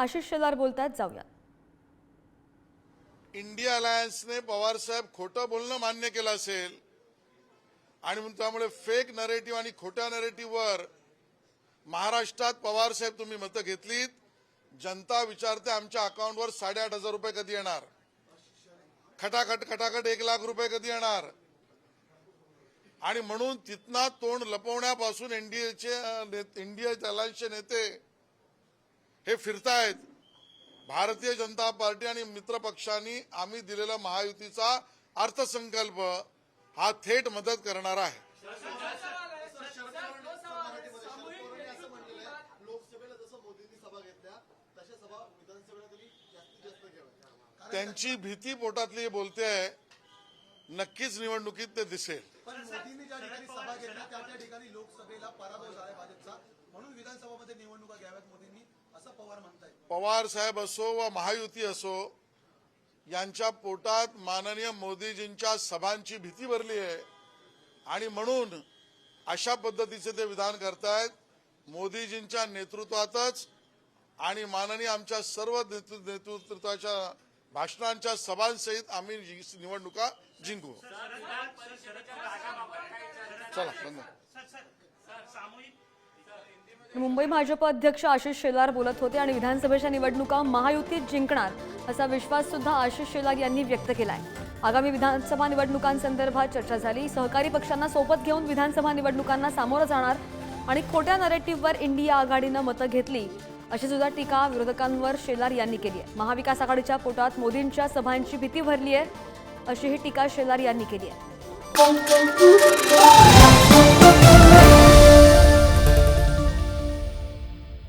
आशिष शेलार बोलतात जाऊया. इंडिया अलायन्सने पवार साहेब खोटं बोलणं मान्य केलं असेल आणि त्यामुळे फेक नरेटिव्ह आणि खोट्या नरेटिव्हवर महाराष्ट्रात पवार साहेब तुम्ही मतं घेतलीत. जनता विचारते आमच्या अकाउंटवर साडेआठ हजार रुपये कधी येणार? खटाखट खटाखट एक लाख रुपये कधी येणार? आणि म्हणून तिथना तोंड लपवण्यापासून एनडीएचे इंडिया अलायन्सचे नेते हे फिरतायत. भारतीय जनता पार्टी आणि मित्र पक्षांनी आम्ही दिलेला महायुतीचा अर्थसंकल्प हा थेट मदत करणार आहे. त्यांची भीती पोटातली बोलते आहे. नक्कीच निवडणुकीत ते दिसेल. लोकसभेला पराभव झाला भाजपचा. म्हणून विधानसभामध्ये निवडणुका घ्याव्यात मोदींनी. पवार साहेब असो व महायुती असो यांच्या पोटात माननीय मोदीजींच्या सभांची भीती भरली आहे आणि म्हणून अशा पद्धतीचे ते विधान करतायत मोदीजींच्या नेतृत्वातच आणि माननीय आमच्या सर्व नेतृ- नेतृत्वाच्या भाषणांच्या सभांसहित आम्ही निवडणुका जिंकू चला धन्यवाद मुंबई भाजप अध्यक्ष आशिष शेलार बोलत होते आणि विधानसभेच्या निवडणुका महायुतीत जिंकणार असा विश्वास सुद्धा आशिष शेलार यांनी व्यक्त केला आहे आगामी विधानसभा निवडणुकांसंदर्भात चर्चा झाली. सहकारी पक्षांना सोबत घेऊन विधानसभा निवडणुकांना सामोरं जाणार आणि खोट्या नरेटिव्हवर इंडिया आघाडीनं मतं घेतली अशी सुद्धा टीका विरोधकांवर शेलार यांनी केली आहे. महाविकास आघाडीच्या पोटात मोदींच्या सभांची भीती भरली आहे अशी ही टीका शेलार यांनी केली आहे.